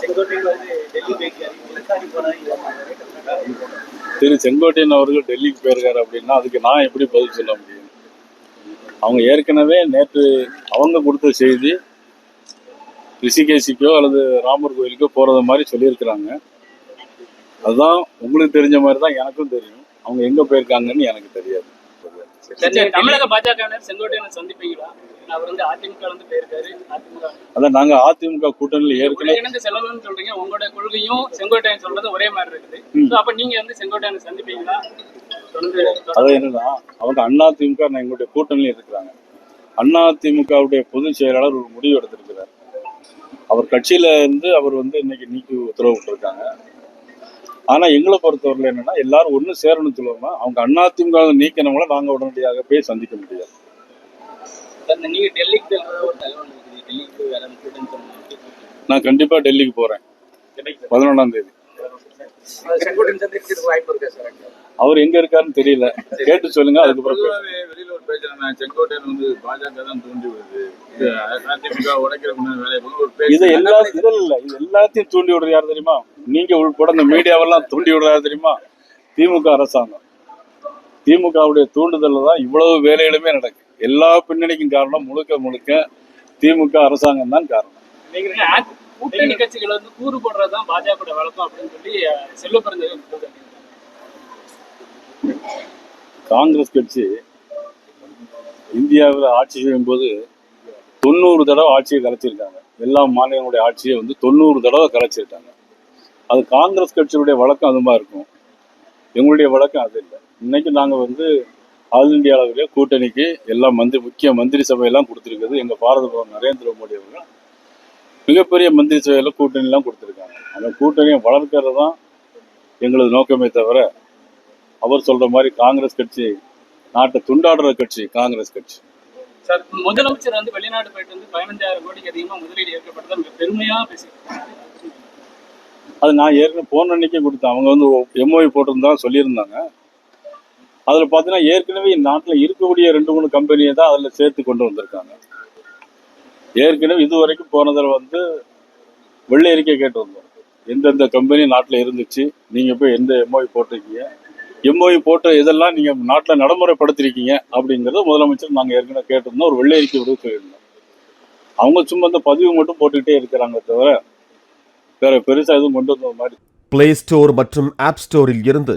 செங்கோட்டையில் வந்து டெல்லி திரு செங்கோட்டையன் அவர்கள் டெல்லிக்கு போயிருக்காரு அப்படின்னா அதுக்கு நான் எப்படி பதில் சொல்ல முடியும்? அவங்க ஏற்கனவே நேற்று அவங்க கொடுத்த செய்தி ரிஷிகேசிக்கோ அல்லது ராமர் கோயிலுக்கோ போகிறத மாதிரி சொல்லியிருக்கிறாங்க. அதுதான் உங்களுக்கு தெரிஞ்ச மாதிரி தான் எனக்கும் தெரியும். அவங்க எங்கே போயிருக்காங்கன்னு எனக்கு தெரியாது. தமிழக பாஜக செங்கோட்டையனை சந்திப்பீங்களா? அவர் வந்து அதிமுக வந்து போயிருக்காரு. அதிமுக அதான் நாங்க அதிமுக கூட்டணியில் ஏற்கனவே ஒருங்கிணைந்து செல்லணும்னு சொல்றீங்க. உங்களோட கொள்கையும் செங்கோட்டையன் சொல்றது ஒரே மாதிரி இருக்குது. அப்ப நீங்க வந்து செங்கோட்டையனை சந்திப்பீங்களா? அது என்னன்னா அவங்க அண்ணா திமுக எங்களுடைய கூட்டணியில் இருக்கிறாங்க. அண்ணா திமுகவுடைய பொதுச் செயலாளர் ஒரு முடிவு எடுத்திருக்கிறார். அவர் கட்சியில இருந்து அவர் வந்து இன்னைக்கு நீக்கி உத்தரவு விட்டுருக்காங்க. ஆனா எங்களை பொறுத்தவரையில் என்னன்னா எல்லாரும் ஒண்ணு சேரணும்னு சொல்லுவோம்னா அவங்க அண்ணா திமுக நீக்கினவங்கள நாங்க உடனடியாக போய் சந்திக்க முடியாது. அந்த நீங்க டெல்லிக்கு செல்றதா ஒரு தகவல் இருக்குது. டெல்லிக்கு போய் வேலை கூட்டணி சொன்னீங்க நான் கண்டிப்பா டெல்லிக்கு போறேன். பதினொன்றாம் தேதி. அவர் எங்க இருக்காருன்னு தெரியல. கேட்டு சொல்லுங்க அதுக்கப்புறம் வெளியில ஒரு பேசுறாங்க செங்கோட்டையன் வந்து பாஜக தான் தூண்டி விடுது இது அதிமுக உடைக்கிற வேலையை ஒரு பேச்சு. இது எல்லா இது இல்ல இது எல்லாத்தையும் தூண்டி விடுறது யார் தெரியுமா? நீங்க உள்பட இந்த மீடியாவெல்லாம் தூண்டி விடுறது யார் தெரியுமா? திமுக அரசாங்கம். திமுகவுடைய தூண்டுதல்ல தான் இவ்வளவு வேலைகளுமே நடக்கு. எல்லா பின்னணிக்கும் காரணம் முழுக்க முழுக்க திமுக அரசாங்கம் தான் காரணம். கூட்டணி கட்சிகள் வந்து கூறு போடுறதுதான் பாஜக வழக்கம் அப்படின்னு சொல்லி பிறந்தது காங்கிரஸ் கட்சி இந்தியாவில் ஆட்சி செய்யும் போது தொண்ணூறு தடவை ஆட்சியை கலைச்சிருக்காங்க எல்லா மாநிலங்களுடைய ஆட்சியை வந்து தொண்ணூறு தடவை கலைச்சிருக்காங்க அது காங்கிரஸ் கட்சியுடைய வழக்கம் அது மாதிரி இருக்கும். எங்களுடைய வழக்கம் அது இல்லை. இன்னைக்கு நாங்கள் வந்து ஆல் இந்தியா அளவிலே கூட்டணிக்கு எல்லா மந்திரி முக்கிய மந்திரி சபையெல்லாம் கொடுத்துருக்குது எங்கள் பாரத பிரதமர் நரேந்திர மோடி அவர்கள். மிகப்பெரிய மந்திரி சபையில் கூட்டணிலாம் கொடுத்துருக்காங்க. அந்த கூட்டணியை வளர்க்கறது தான் எங்களது நோக்கமே தவிர அவர் சொல்ற மாதிரி காங்கிரஸ் கட்சி நாட்டை துண்டாடுற கட்சி காங்கிரஸ் கட்சி. சார் முதலமைச்சர் வந்து வெளிநாடு போயிட்டு வந்து பதினஞ்சாயிரம் கோடிக்கு அதிகமா முதலீடு ஏற்கப்பட்டதை மிக பெருமையா பேசியிருக்காங்க அது நான் ஏற்கனவே போன அன்னைக்கே கொடுத்தேன். அவங்க வந்து எம்ஓஐ போட்டிருந்தா சொல்லியிருந்தாங்க. அதில் பார்த்தீங்கன்னா ஏற்கனவே நாட்டில் இருக்கக்கூடிய ரெண்டு மூணு கம்பெனியை தான் அதில் சேர்த்து கொண்டு வந்திருக்காங்க. ஏற்கனவே இது வரைக்கும் போனதில் வந்து வெள்ளை அறிக்கை கேட்டு வந்தோம். எந்தெந்த கம்பெனி நாட்டில் இருந்துச்சு நீங்கள் போய் எந்த எம்ஓஐ போட்டிருக்கீங்க எம்ஓஐ போட்ட இதெல்லாம் நீங்கள் நாட்டில் நடைமுறைப்படுத்திருக்கீங்க அப்படிங்கிறத முதலமைச்சர் நாங்கள் ஏற்கனவே கேட்டிருந்தோம். ஒரு வெள்ளை அறிக்கை விட சொல்லியிருந்தோம். அவங்க சும்மா இந்த பதிவு மட்டும் போட்டுக்கிட்டே இருக்கிறாங்க தவிர வேற பெருசாக எதுவும் கொண்டு வந்த மாதிரி பிளே ஸ்டோர் மற்றும் ஆப் ஸ்டோரில் இருந்து